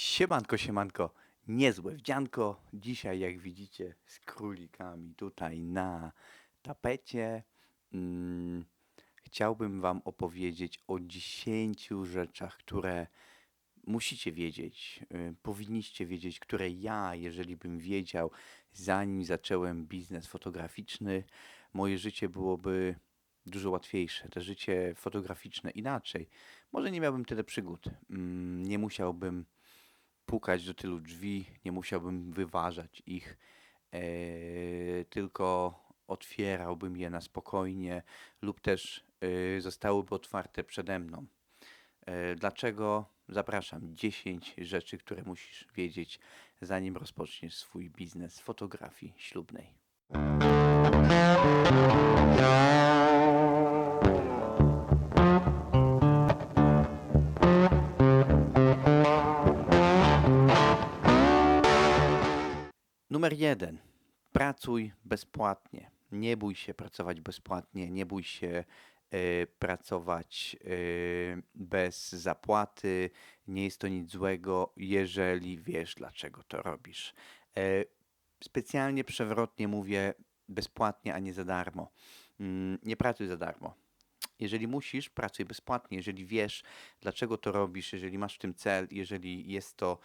Siemanko, siemanko, niezłe wdzianko. Dzisiaj, jak widzicie, z królikami tutaj na tapecie. Mm, chciałbym Wam opowiedzieć o 10 rzeczach, które musicie wiedzieć, y, powinniście wiedzieć, które ja, jeżeli bym wiedział, zanim zacząłem biznes fotograficzny, moje życie byłoby dużo łatwiejsze. To życie fotograficzne inaczej. Może nie miałbym tyle przygód. Mm, nie musiałbym pukać do tylu drzwi, nie musiałbym wyważać ich, e, tylko otwierałbym je na spokojnie lub też e, zostałyby otwarte przede mną. E, Dlaczego? Zapraszam 10 rzeczy, które musisz wiedzieć, zanim rozpoczniesz swój biznes fotografii ślubnej. Numer jeden. Pracuj bezpłatnie. Nie bój się pracować bezpłatnie, nie bój się e, pracować e, bez zapłaty. Nie jest to nic złego, jeżeli wiesz, dlaczego to robisz. E, specjalnie przewrotnie mówię bezpłatnie, a nie za darmo. Mm, Nie pracuj za darmo. Jeżeli musisz, pracuj bezpłatnie. Jeżeli wiesz, dlaczego to robisz, jeżeli masz w tym cel, jeżeli jest to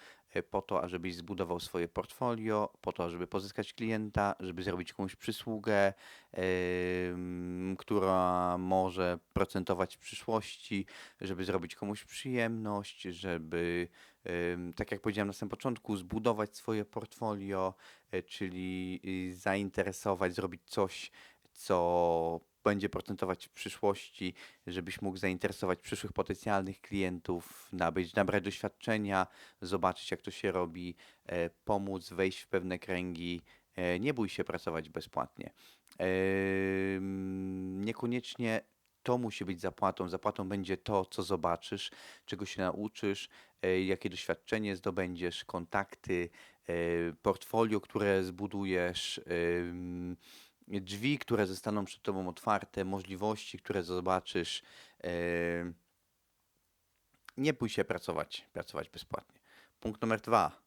po to, ażebyś zbudował swoje portfolio, po to, żeby pozyskać klienta, żeby zrobić komuś przysługę, em, która może procentować w przyszłości, żeby zrobić komuś przyjemność, żeby, em, tak jak powiedziałem na samym początku, zbudować swoje portfolio, e, czyli y, zainteresować, zrobić coś, co będzie procentować w przyszłości, żebyś mógł zainteresować przyszłych potencjalnych klientów, nabyć, nabrać doświadczenia, zobaczyć jak to się robi, e, pomóc wejść w pewne kręgi. E, nie bój się pracować bezpłatnie. Niekoniecznie to musi być zapłatą. Zapłatą będzie to, co zobaczysz, czego się nauczysz, e, jakie doświadczenie zdobędziesz, kontakty, portfolio, które zbudujesz, drzwi, które zostaną przed tobą otwarte, możliwości, które zobaczysz. em, Nie bój się pracować, pracować bezpłatnie. Punkt numer dwa.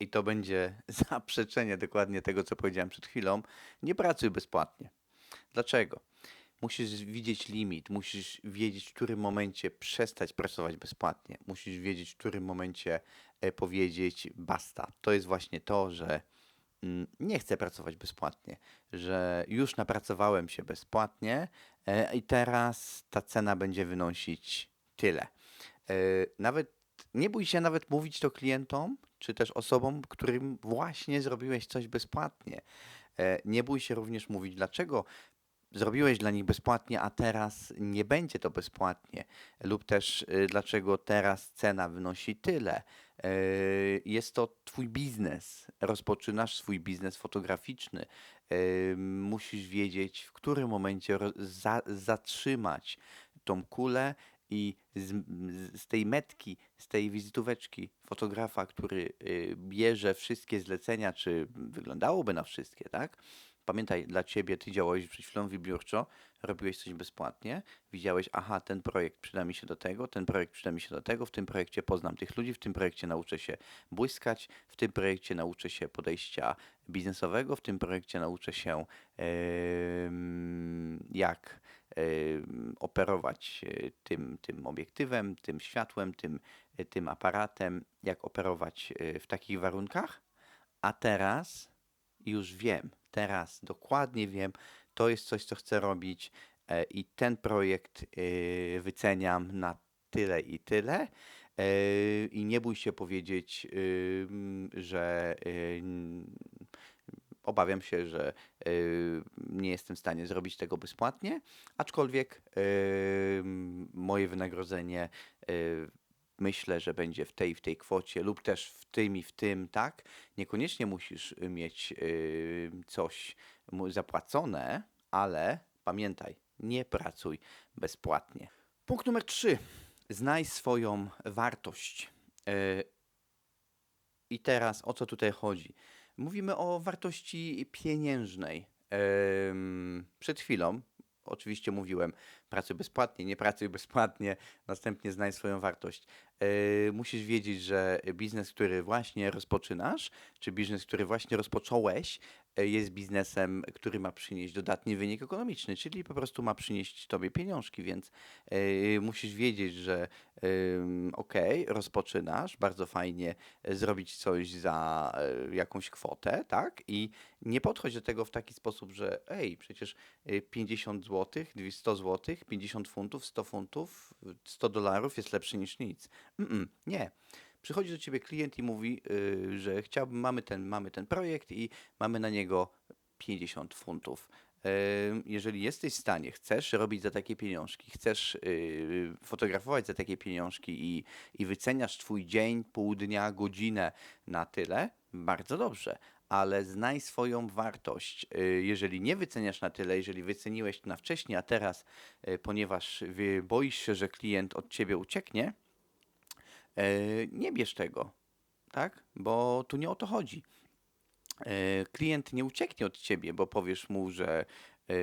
I to będzie zaprzeczenie dokładnie tego, co powiedziałem przed chwilą. Nie pracuj bezpłatnie. Dlaczego? Musisz widzieć limit, musisz wiedzieć, w którym momencie przestać pracować bezpłatnie. Musisz wiedzieć, w którym momencie e, powiedzieć basta. To jest właśnie to, że nie chcę pracować bezpłatnie, że już napracowałem się bezpłatnie e, i teraz ta cena będzie wynosić tyle. E, Nawet nie bój się nawet mówić to klientom, czy też osobom, którym właśnie zrobiłeś coś bezpłatnie. E, Nie bój się również mówić, dlaczego zrobiłeś dla nich bezpłatnie, a teraz nie będzie to bezpłatnie, lub też y, dlaczego teraz cena wynosi tyle. Y, Jest to Twój biznes, rozpoczynasz swój biznes fotograficzny. Y, Musisz wiedzieć, w którym momencie za, zatrzymać tą kulę i z, z tej metki, z tej wizytóweczki fotografa, który bierze wszystkie zlecenia, czy wyglądałoby na wszystkie, tak? Pamiętaj, dla ciebie ty działałeś przed chwilą wybiórczo, robiłeś coś bezpłatnie, widziałeś, aha, ten projekt przyda mi się do tego, ten projekt przyda mi się do tego, w tym projekcie poznam tych ludzi, w tym projekcie nauczę się błyskać, w tym projekcie nauczę się podejścia biznesowego, w tym projekcie nauczę się em, jak em, operować e, tym, tym obiektywem, tym światłem, tym, e, tym aparatem, jak operować e, w takich warunkach, a teraz już wiem, teraz dokładnie wiem, to jest coś, co chcę robić e, i ten projekt e, wyceniam na tyle i tyle. e, I nie bój się powiedzieć, ym, że y, obawiam się, że y, nie jestem w stanie zrobić tego bezpłatnie, aczkolwiek moje wynagrodzenie y, myślę, że będzie w tej w tej kwocie lub też w tym i w tym, tak? Niekoniecznie musisz y, mieć y, coś zapłacone, ale pamiętaj, nie pracuj bezpłatnie. Punkt numer trzy. Znaj swoją wartość. Y, I teraz o co tutaj chodzi? Mówimy o wartości pieniężnej. Em, Przed chwilą, oczywiście mówiłem, pracuj bezpłatnie, nie pracuj bezpłatnie, następnie znaj swoją wartość. Yy, musisz wiedzieć, że biznes, który właśnie rozpoczynasz, czy biznes, który właśnie rozpocząłeś, jest biznesem, który ma przynieść dodatni wynik ekonomiczny, czyli po prostu ma przynieść tobie pieniążki, więc yy, musisz wiedzieć, że yy, okej, rozpoczynasz, bardzo fajnie yy, zrobić coś za yy, jakąś kwotę, tak? I nie podchodź do tego w taki sposób, że ej, przecież yy, 50 zł, 100 zł, 50 funtów, 100 funtów, 100 dolarów jest lepszy niż nic. Mm-mm, nie. Przychodzi do ciebie klient i mówi, yy, że chciałbym, mamy ten, mamy ten projekt i mamy na niego 50 funtów. Yy, Jeżeli jesteś w stanie, chcesz robić za takie pieniążki, chcesz yy, fotografować za takie pieniążki i, i wyceniasz twój dzień, pół dnia, godzinę na tyle, bardzo dobrze. Ale znaj swoją wartość. Yy, Jeżeli nie wyceniasz na tyle, jeżeli wyceniłeś to na wcześniej, a teraz, ponieważ boisz się, że klient od ciebie ucieknie, nie bierz tego, tak? Bo tu nie o to chodzi. E, klient nie ucieknie od ciebie, bo powiesz mu, że e,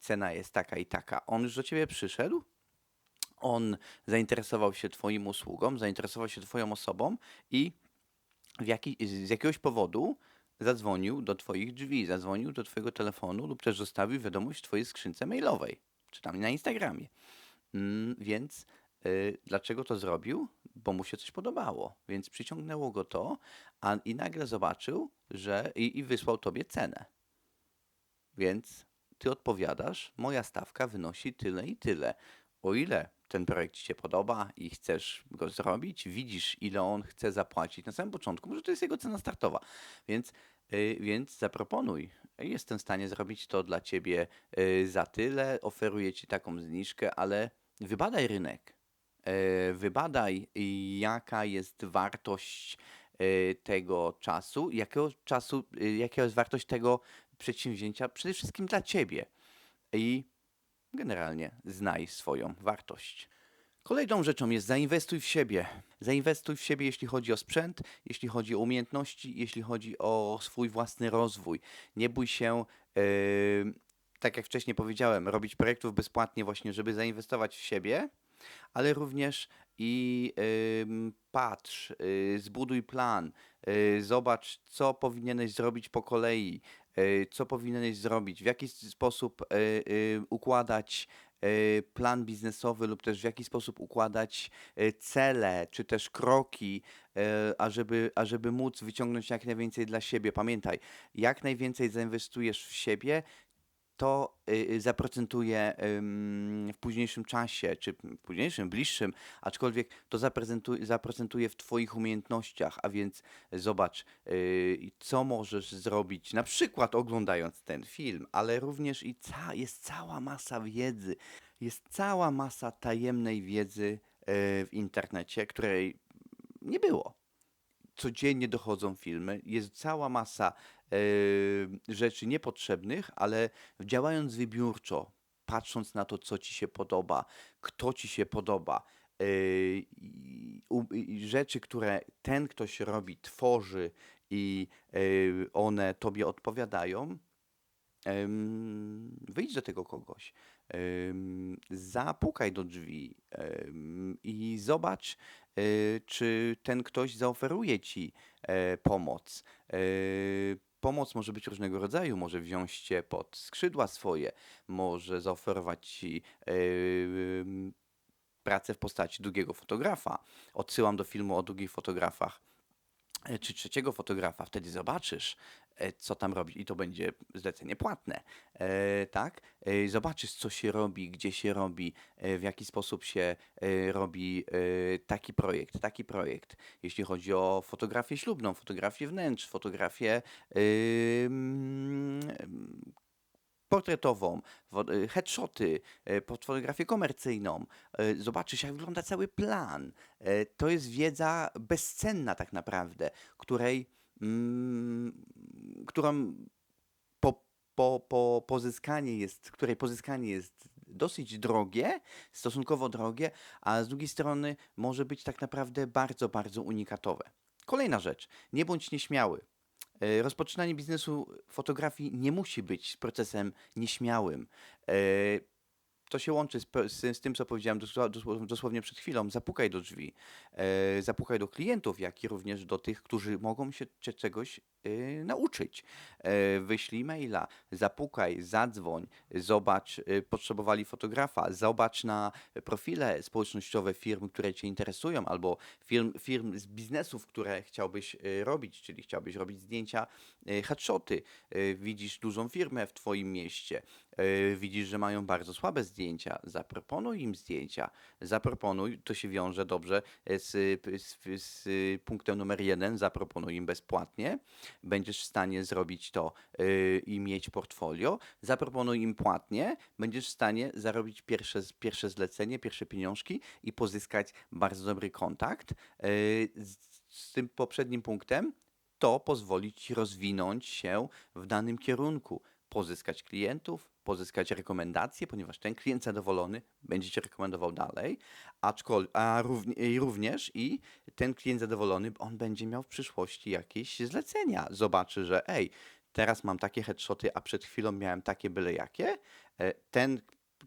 cena jest taka i taka. On już do ciebie przyszedł, on zainteresował się twoim usługą, zainteresował się twoją osobą i jaki, z jakiegoś powodu zadzwonił do twoich drzwi, zadzwonił do twojego telefonu lub też zostawił wiadomość w twojej skrzynce mailowej, czy tam na Instagramie. Mm, więc dlaczego to zrobił? Bo mu się coś podobało, więc przyciągnęło go to, a i nagle zobaczył, że i, i wysłał tobie cenę. Więc ty odpowiadasz, moja stawka wynosi tyle i tyle. O ile ten projekt ci się podoba i chcesz go zrobić, widzisz, ile on chce zapłacić na samym początku, może to jest jego cena startowa, więc, y, więc zaproponuj. Jestem w stanie zrobić to dla ciebie y, za tyle, oferuję ci taką zniżkę, ale wybadaj rynek. E, Wybadaj, jaka jest wartość e, tego czasu, jakiego czasu, y, jaka jest wartość tego przedsięwzięcia, przede wszystkim dla ciebie. I generalnie znaj swoją wartość. Kolejną rzeczą jest zainwestuj w siebie. Zainwestuj w siebie, jeśli chodzi o sprzęt, jeśli chodzi o umiejętności, jeśli chodzi o swój własny rozwój. Nie bój się, yy, tak jak wcześniej powiedziałem, robić projektów bezpłatnie, właśnie, żeby zainwestować w siebie, ale również i patrz, y, zbuduj plan, y, zobacz, co powinieneś zrobić po kolei, y, co powinieneś zrobić, w jaki sposób układać plan biznesowy lub też w jaki sposób układać cele, czy też kroki, ażeby, ażeby móc wyciągnąć jak najwięcej dla siebie. Pamiętaj, jak najwięcej zainwestujesz w siebie, to y, zaprocentuje ym, w późniejszym czasie, czy w późniejszym, bliższym, aczkolwiek to zaprocentuje w Twoich umiejętnościach, a więc zobacz, y, co możesz zrobić, na przykład oglądając ten film, ale również i ca jest cała masa wiedzy, jest cała masa tajemnej wiedzy y, w internecie, której nie było codziennie dochodzą filmy, jest cała masa e, rzeczy niepotrzebnych, ale działając wybiórczo, patrząc na to, co ci się podoba, kto ci się podoba, e, rzeczy, które ten ktoś robi, tworzy i e, one tobie odpowiadają, wyjdź do tego kogoś, zapukaj do drzwi i zobacz, e, czy ten ktoś zaoferuje ci e, pomoc. E, Pomoc może być różnego rodzaju, może wziąć cię pod skrzydła swoje, może zaoferować ci pracę w postaci drugiego fotografa. Odsyłam do filmu o drugich fotografach czy trzeciego fotografa, wtedy zobaczysz, e, co tam robi i to będzie zlecenie płatne, e, tak? E, Zobaczysz, co się robi, gdzie się robi, e, w jaki sposób się e, robi e, taki projekt, taki projekt. Jeśli chodzi o fotografię ślubną, fotografię wnętrz, fotografię portretową, y, headshoty, y, pod fotografię komercyjną. y, Zobaczysz, jak wygląda cały plan. To jest wiedza bezcenna tak naprawdę, której, mm, którą po, po, po pozyskanie jest, której pozyskanie jest dosyć drogie, stosunkowo drogie, a z drugiej strony może być tak naprawdę bardzo, bardzo unikatowe. Kolejna rzecz, nie bądź nieśmiały. E, Rozpoczynanie biznesu fotografii nie musi być procesem nieśmiałym. To się łączy z, z, tym, co powiedziałem dosłownie przed chwilą. Zapukaj do drzwi. E, zapukaj do klientów, jak i również do tych, którzy mogą się cze- czegoś e, nauczyć. E, wyślij maila, zapukaj, zadzwoń, zobacz, potrzebowali fotografa, zobacz na profile społecznościowe firm, które Cię interesują, albo firm, firm z biznesów, które chciałbyś robić, czyli chciałbyś robić zdjęcia, headshoty. Widzisz dużą firmę w Twoim mieście, e, widzisz, że mają bardzo słabe zdjęcia, zaproponuj im zdjęcia, zaproponuj, to się wiąże dobrze e, z, z, z punktem numer jeden, zaproponuj im bezpłatnie, będziesz w stanie zrobić to y, i mieć portfolio, zaproponuj im płatnie, będziesz w stanie zarobić pierwsze, pierwsze zlecenie, pierwsze pieniążki i pozyskać bardzo dobry kontakt. Y, z, z tym poprzednim punktem to pozwoli ci rozwinąć się w danym kierunku, pozyskać klientów, pozyskać rekomendacje, ponieważ ten klient zadowolony będzie cię rekomendował dalej, a równie, również i ten klient zadowolony, on będzie miał w przyszłości jakieś zlecenia. Zobaczy, że ej, teraz mam takie headshoty, a przed chwilą miałem takie byle jakie. E, Ten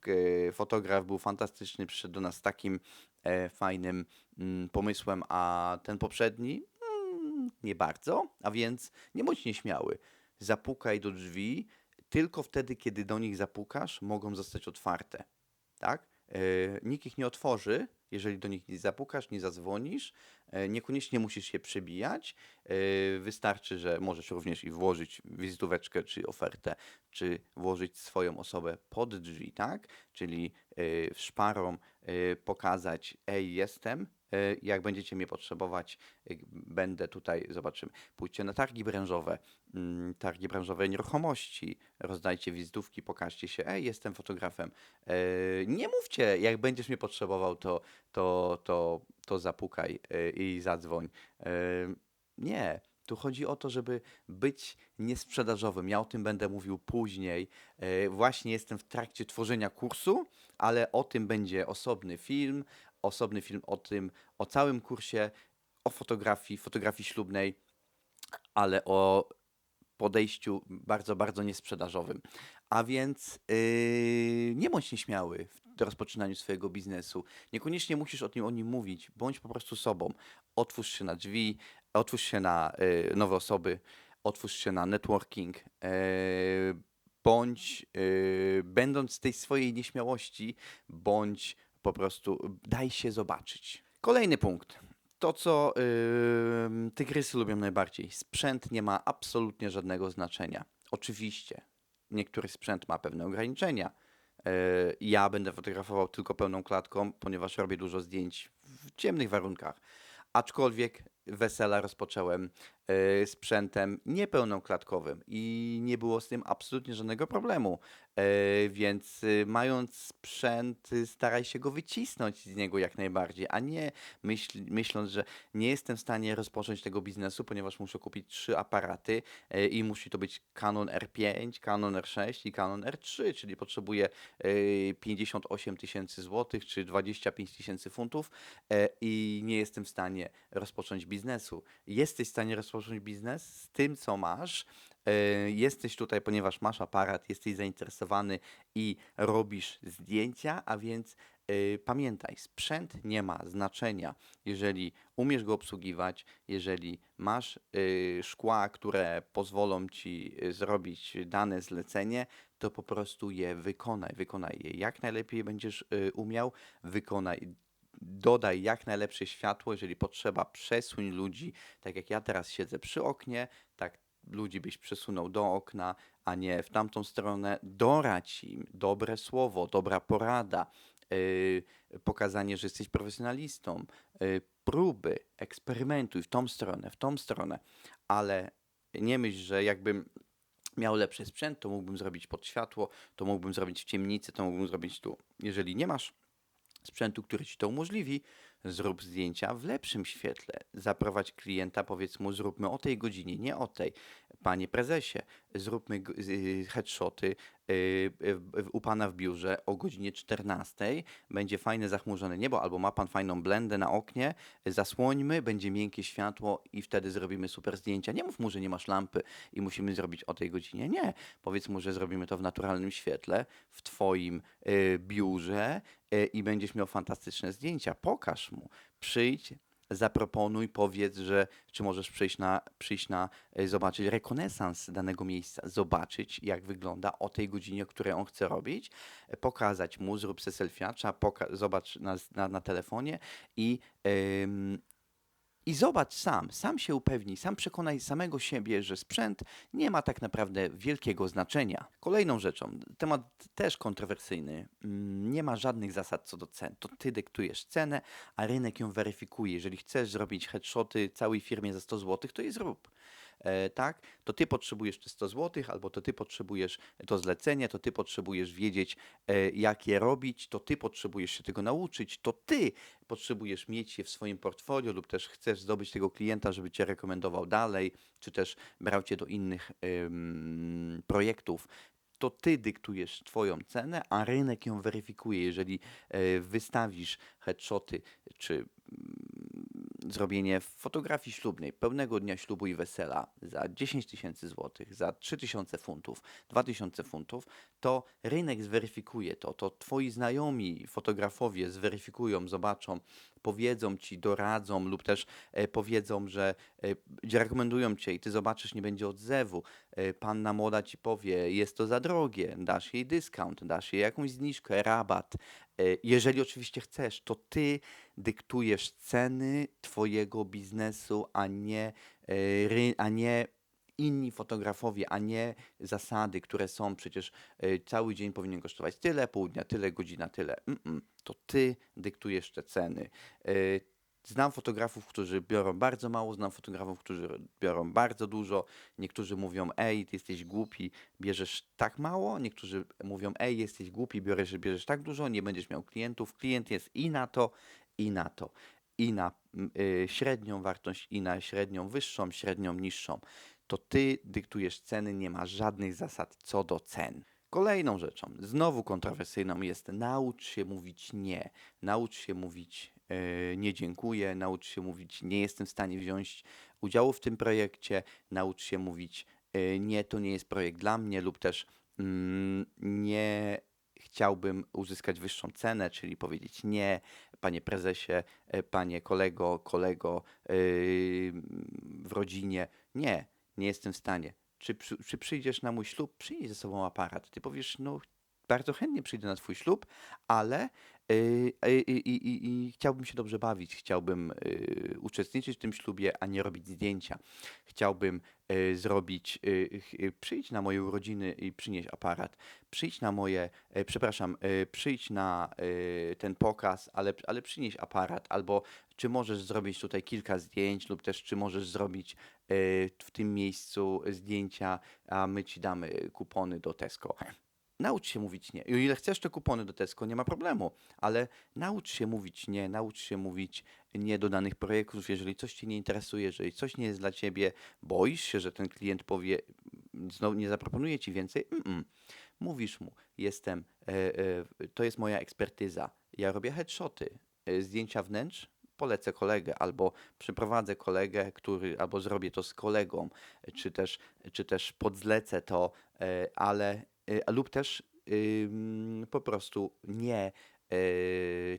e, fotograf był fantastyczny, przyszedł do nas z takim e, fajnym mm, pomysłem, a ten poprzedni mm, nie bardzo, a więc nie bądź nieśmiały. Zapukaj do drzwi, tylko wtedy, kiedy do nich zapukasz, mogą zostać otwarte. Tak? E, Nikt ich nie otworzy, jeżeli do nich nie zapukasz, nie zadzwonisz. E, Niekoniecznie musisz się przebijać. E, Wystarczy, że możesz również i włożyć wizytóweczkę, czy ofertę, czy włożyć swoją osobę pod drzwi, tak? Czyli szparą pokazać, ej, jestem, jak będziecie mnie potrzebować, e, będę tutaj, zobaczymy, pójdźcie na targi branżowe, mm, targi branżowe nieruchomości, rozdajcie wizytówki, pokażcie się, ej, jestem fotografem. E, Nie mówcie, jak będziesz mnie potrzebował, to, to, to, to zapukaj i zadzwoń. Nie. Tu chodzi o to, żeby być niesprzedażowym. Ja o tym będę mówił później. Właśnie jestem w trakcie tworzenia kursu, ale o tym będzie osobny film, osobny film o tym, o całym kursie, o fotografii, fotografii ślubnej, ale o podejściu bardzo, bardzo niesprzedażowym. A więc yy, nie bądź nieśmiały w rozpoczynaniu swojego biznesu. Niekoniecznie musisz o, tym, o nim mówić. Bądź po prostu sobą. Otwórz się na drzwi, otwórz się na yy, nowe osoby, otwórz się na networking. Yy, bądź, yy, będąc z tej swojej nieśmiałości, bądź po prostu daj się zobaczyć. Kolejny punkt. To, co yy, tygrysy lubią najbardziej. Sprzęt nie ma absolutnie żadnego znaczenia. Oczywiście, niektóry sprzęt ma pewne ograniczenia. Yy, ja będę fotografował tylko pełną klatką, ponieważ robię dużo zdjęć w ciemnych warunkach. Aczkolwiek wesela rozpocząłem sprzętem niepełnoklatkowym i nie było z tym absolutnie żadnego problemu. Yy, więc yy, mając sprzęt, yy, staraj się go wycisnąć z niego jak najbardziej, a nie myśl, myśląc, że nie jestem w stanie rozpocząć tego biznesu, ponieważ muszę kupić trzy aparaty yy, i musi to być Canon R5, Canon R6 i Canon R3, czyli potrzebuję yy, 58 tysięcy złotych czy 25 tysięcy funtów i nie jestem w stanie rozpocząć biznesu. Jesteś w stanie rozpocząć biznes z tym, co masz, E, Jesteś tutaj, ponieważ masz aparat, jesteś zainteresowany i robisz zdjęcia, a więc e, pamiętaj, sprzęt nie ma znaczenia. Jeżeli umiesz go obsługiwać, jeżeli masz e, szkła, które pozwolą ci zrobić dane zlecenie, to po prostu je wykonaj. Wykonaj je jak najlepiej będziesz umiał, wykonaj. Dodaj jak najlepsze światło, jeżeli potrzeba, przesuń ludzi, tak jak ja teraz siedzę przy oknie, tak ludzi byś przesunął do okna, a nie w tamtą stronę. Dorać im dobre słowo, dobra porada, yy, pokazanie, że jesteś profesjonalistą, yy, próby, eksperymentuj w tą stronę, w tą stronę, ale nie myśl, że jakbym miał lepszy sprzęt, to mógłbym zrobić pod światło, to mógłbym zrobić w ciemnicy, to mógłbym zrobić tu. Jeżeli nie masz sprzętu, który ci to umożliwi, zrób zdjęcia w lepszym świetle. Zaprowadź klienta, powiedz mu, zróbmy o tej godzinie, nie o tej. Panie prezesie, zróbmy y, headshoty u pana w biurze o godzinie 14 będzie fajne zachmurzone niebo, albo ma pan fajną blendę na oknie, zasłońmy, będzie miękkie światło i wtedy zrobimy super zdjęcia. Nie mów mu, że nie masz lampy i musimy zrobić o tej godzinie. Nie. Powiedz mu, że zrobimy to w naturalnym świetle, w twoim y, biurze y, i będziesz miał fantastyczne zdjęcia. Pokaż mu. Przyjdź, zaproponuj, powiedz, że czy możesz przyjść na, przyjść na y, zobaczyć rekonesans danego miejsca, zobaczyć jak wygląda o tej godzinie, której on chce robić, y, pokazać mu, zrób se selfiacza, zobacz na, na, na telefonie i i zobacz sam, sam się upewnij, sam przekonaj samego siebie, że sprzęt nie ma tak naprawdę wielkiego znaczenia. Kolejną rzeczą, temat też kontrowersyjny, mm, nie ma żadnych zasad co do cen. To ty dyktujesz cenę, a rynek ją weryfikuje. Jeżeli chcesz zrobić headshoty całej firmie za 100 zł, to je zrób. E, tak, to ty potrzebujesz te 100 zł, albo to ty potrzebujesz to zlecenie, to ty potrzebujesz wiedzieć, e, jak je robić, to ty potrzebujesz się tego nauczyć, to ty potrzebujesz mieć je w swoim portfolio lub też chcesz zdobyć tego klienta, żeby cię rekomendował dalej, czy też brał cię do innych ym, projektów. To ty dyktujesz twoją cenę, a rynek ją weryfikuje. Jeżeli e, wystawisz headshoty czy zrobienie fotografii ślubnej pełnego dnia ślubu i wesela za 10 tysięcy złotych, za 3 tysiące funtów, 2 tysiące funtów, to rynek zweryfikuje to, to twoi znajomi fotografowie zweryfikują, zobaczą, powiedzą ci, doradzą lub też e, powiedzą, że e, rekomendują cię i ty zobaczysz, nie będzie odzewu. E, panna młoda ci powie, jest to za drogie, dasz jej dyskount, dasz jej jakąś zniżkę, rabat. E, jeżeli oczywiście chcesz, to ty dyktujesz ceny twojego biznesu, a nie, e, a nie inni fotografowie, a nie zasady, które są przecież e, cały dzień powinien kosztować tyle, pół dnia tyle, godzina tyle. Mm-mm. To ty dyktujesz te ceny. Znam fotografów, którzy biorą bardzo mało, znam fotografów, którzy biorą bardzo dużo. Niektórzy mówią, ej, ty jesteś głupi, bierzesz tak mało. Niektórzy mówią, ej, jesteś głupi, bierzesz, bierzesz tak dużo, nie będziesz miał klientów. Klient jest i na to, i na to. I na y, średnią wartość, i na średnią wyższą, średnią niższą. To ty dyktujesz ceny, nie ma żadnych zasad co do cen. Kolejną rzeczą, znowu kontrowersyjną jest naucz się mówić nie. Naucz się mówić nie dziękuję, naucz się mówić nie jestem w stanie wziąć udziału w tym projekcie, naucz się mówić e, nie, to nie jest projekt dla mnie lub też mm, nie chciałbym uzyskać wyższą cenę, czyli powiedzieć nie, panie prezesie, e, panie kolego, kolego w rodzinie. Nie, nie jestem w stanie. Czy, czy przyjdziesz na mój ślub? Przyjdź ze sobą aparat. Ty powiesz, no bardzo chętnie przyjdę na twój ślub, ale yy, yy, yy, yy, chciałbym się dobrze bawić, chciałbym yy, uczestniczyć w tym ślubie, a nie robić zdjęcia. Chciałbym yy, zrobić, yy, przyjdź na moje urodziny i przynieś aparat. Przyjdź na moje, przepraszam, yy, na ten pokaz, ale, ale przynieś aparat, albo czy możesz zrobić tutaj kilka zdjęć, lub też czy możesz zrobić w tym miejscu zdjęcia, a my ci damy kupony do Tesco. Naucz się mówić nie. I o ile chcesz te kupony do Tesco, nie ma problemu, ale naucz się mówić nie, naucz się mówić nie do danych projektów, jeżeli coś cię nie interesuje, jeżeli coś nie jest dla ciebie, boisz się, że ten klient powie, znowu nie zaproponuje ci więcej, Mm-mm. mówisz mu, jestem, e, e, to jest moja ekspertyza, ja robię headshoty, e, zdjęcia wnętrz, polecę kolegę, albo przyprowadzę kolegę, który, albo zrobię to z kolegą, czy też, czy też podzlecę to, e, ale e, lub też po prostu nie, e,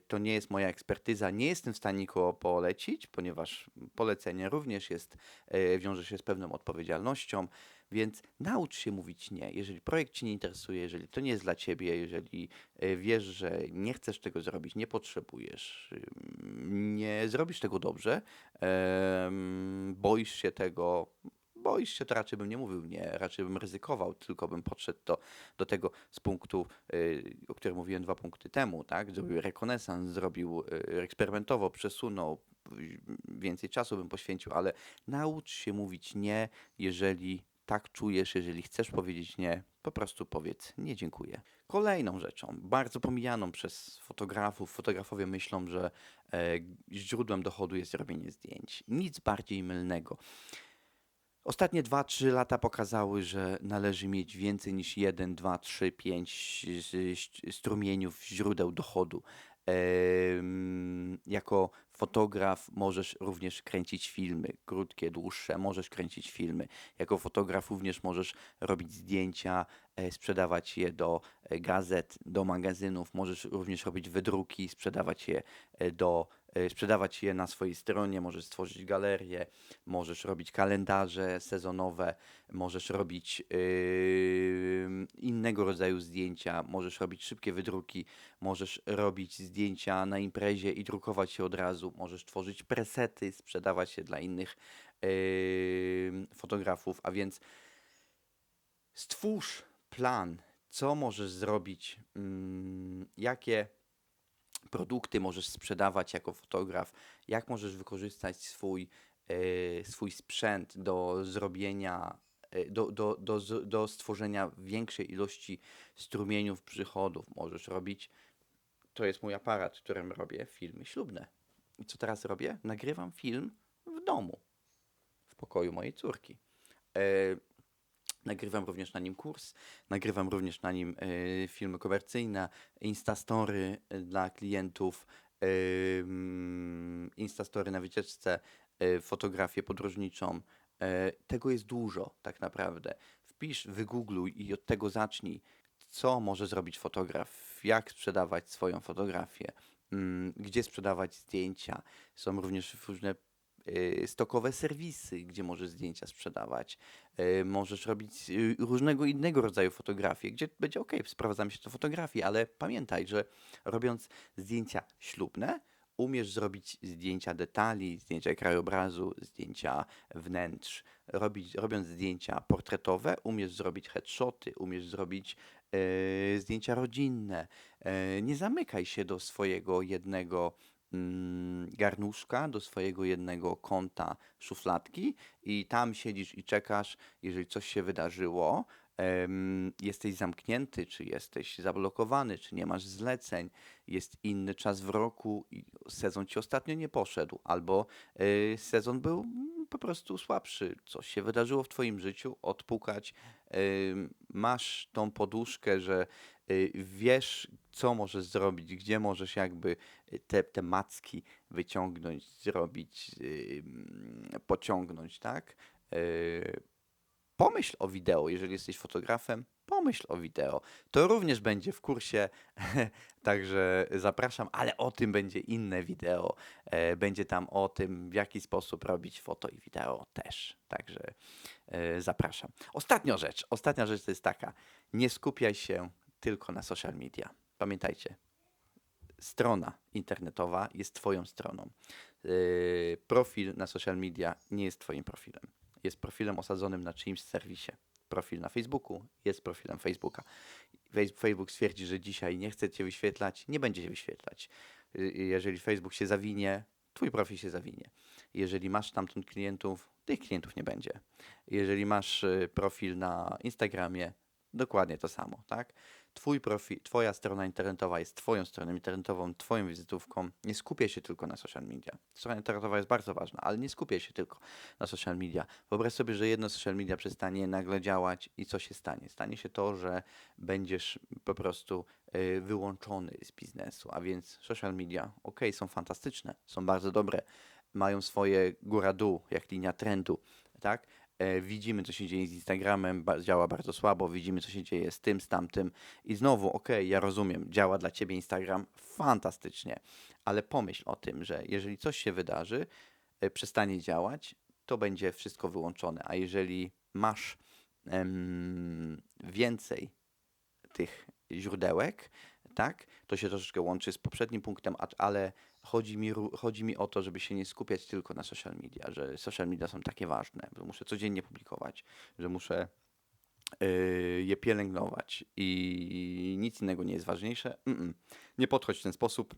to nie jest moja ekspertyza, nie jestem w stanie nikogo polecić, ponieważ polecenie również jest, e, wiąże się z pewną odpowiedzialnością, więc naucz się mówić nie. Jeżeli projekt Cię nie interesuje, jeżeli to nie jest dla Ciebie, jeżeli e, wiesz, że nie chcesz tego zrobić, nie potrzebujesz, nie zrobisz tego dobrze, boisz się tego, boisz się, to raczej bym nie mówił nie, raczej bym ryzykował, tylko bym podszedł do, tego z punktu, y, o którym mówiłem dwa punkty temu, tak? Zrobił rekonesans, zrobił, y, eksperymentowo, przesunął, y, więcej czasu bym poświęcił, ale naucz się mówić nie, jeżeli tak czujesz, jeżeli chcesz powiedzieć nie, po prostu powiedz nie dziękuję. Kolejną rzeczą, bardzo pomijaną przez fotografów, fotografowie myślą, że e, źródłem dochodu jest robienie zdjęć. Nic bardziej mylnego. Ostatnie 2-3 lata pokazały, że należy mieć więcej niż 1, 2, 3, 5 strumieniów źródeł dochodu. Jako fotograf możesz również kręcić filmy, krótkie, dłuższe, możesz kręcić filmy. Jako fotograf również możesz robić zdjęcia, e, sprzedawać je do e, gazet, do magazynów, możesz również robić wydruki, sprzedawać je e, do, sprzedawać je na swojej stronie, możesz stworzyć galerię, możesz robić kalendarze sezonowe, możesz robić yy, innego rodzaju zdjęcia, możesz robić szybkie wydruki, możesz robić zdjęcia na imprezie i drukować je od razu, możesz tworzyć presety, sprzedawać je dla innych yy, fotografów, a więc stwórz plan, co możesz zrobić, mm, jakie produkty możesz sprzedawać jako fotograf, jak możesz wykorzystać swój, e, swój sprzęt do zrobienia, e, do, do, do, do stworzenia większej ilości strumieniów przychodów. Możesz robić, to jest mój aparat, którym robię filmy ślubne. I co teraz robię? Nagrywam film w domu, w pokoju mojej córki. Nagrywam również na nim kurs, nagrywam również na nim e, filmy komercyjne, Instastory e, dla klientów, mm, Instastory na wycieczce, e, fotografię podróżniczą. Tego jest dużo tak naprawdę. Wpisz, wygoogluj i od tego zacznij, co może zrobić fotograf, jak sprzedawać swoją fotografię, mm, gdzie sprzedawać zdjęcia. Są również różne y, stokowe serwisy, gdzie możesz zdjęcia sprzedawać. Y, Możesz robić y, różnego innego rodzaju fotografie, gdzie będzie ok, sprowadzamy się do fotografii, ale pamiętaj, że robiąc zdjęcia ślubne, umiesz zrobić zdjęcia detali, zdjęcia krajobrazu, zdjęcia wnętrz. Robić, robiąc zdjęcia portretowe, umiesz zrobić headshoty, umiesz zrobić zdjęcia rodzinne. Nie zamykaj się do swojego jednego garnuszka, do swojego jednego kąta szufladki i tam siedzisz i czekasz, jeżeli coś się wydarzyło, jesteś zamknięty, czy jesteś zablokowany, czy nie masz zleceń, jest inny czas w roku i sezon ci ostatnio nie poszedł, albo y, sezon był mm, po prostu słabszy, coś się wydarzyło w twoim życiu, odpukać, masz tą poduszkę, że y, wiesz, co możesz zrobić, gdzie możesz jakby y, te, te macki wyciągnąć, zrobić, ym, pociągnąć, tak? Pomyśl o wideo, jeżeli jesteś fotografem, pomyśl o wideo. To również będzie w kursie, także zapraszam, ale o tym będzie inne wideo. E, Będzie tam o tym, w jaki sposób robić foto i wideo też. Także e, zapraszam. Ostatnia rzecz, ostatnia rzecz to jest taka, nie skupiaj się tylko na social media. Pamiętajcie, strona internetowa jest Twoją stroną. Yy, Profil na social media nie jest Twoim profilem. Jest profilem osadzonym na czyimś serwisie. Profil na Facebooku jest profilem Facebooka. Facebook stwierdzi, że dzisiaj nie chce Cię wyświetlać, nie będzie Cię wyświetlać. Yy, Jeżeli Facebook się zawinie, Twój profil się zawinie. Jeżeli masz tamtąd klientów, tych klientów nie będzie. Jeżeli masz yy, profil na Instagramie, dokładnie to samo, tak? Twój profil, twoja strona internetowa jest twoją stroną internetową, twoją wizytówką. Nie skupiaj się tylko na social media. Strona internetowa jest bardzo ważna, ale nie skupiaj się tylko na social media. Wyobraź sobie, że jedno social media przestanie nagle działać i co się stanie? Stanie się to, że będziesz po prostu y, wyłączony z biznesu, a więc social media, ok, są fantastyczne, są bardzo dobre, mają swoje góra-dół, jak linia trendu, tak? E, Widzimy, co się dzieje z Instagramem, działa bardzo słabo, widzimy, co się dzieje z tym, z tamtym. I znowu, okej, ja rozumiem, działa dla ciebie Instagram fantastycznie, ale pomyśl o tym, że jeżeli coś się wydarzy, e, przestanie działać, to będzie wszystko wyłączone. A jeżeli masz em, więcej tych źródełek, tak, to się troszeczkę łączy z poprzednim punktem, ale chodzi mi, chodzi mi o to, żeby się nie skupiać tylko na social media, że social media są takie ważne, że muszę codziennie publikować, że muszę yy, je pielęgnować i nic innego nie jest ważniejsze. Mm-mm. Nie podchodź w ten sposób.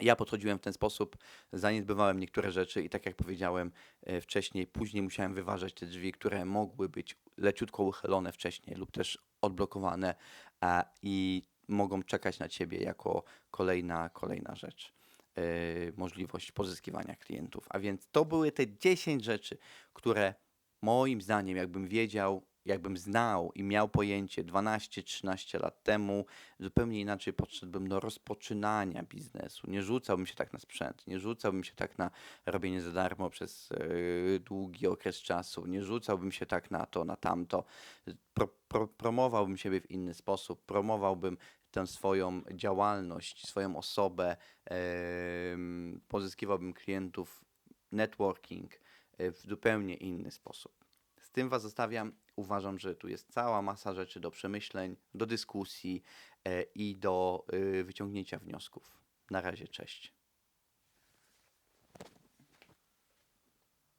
Ja podchodziłem w ten sposób, zaniedbywałem niektóre rzeczy i tak jak powiedziałem e, wcześniej, później musiałem wyważać te drzwi, które mogły być leciutko uchylone wcześniej lub też odblokowane a, i mogą czekać na ciebie jako kolejna, kolejna rzecz. E, możliwość pozyskiwania klientów. A więc to były te 10 rzeczy, które Moim zdaniem, jakbym wiedział, jakbym znał i miał pojęcie 12-13 lat temu, zupełnie inaczej podszedłbym do rozpoczynania biznesu. Nie rzucałbym się tak na sprzęt, nie rzucałbym się tak na robienie za darmo przez yy, długi okres czasu, nie rzucałbym się tak na to, na tamto. Pro, pro, promowałbym siebie w inny sposób, promowałbym tę swoją działalność, swoją osobę, pozyskiwałbym klientów, networking e, w zupełnie inny sposób. Z tym Was zostawiam. Uważam, że tu jest cała masa rzeczy do przemyśleń, do dyskusji e, i do y, wyciągnięcia wniosków. Na razie, cześć.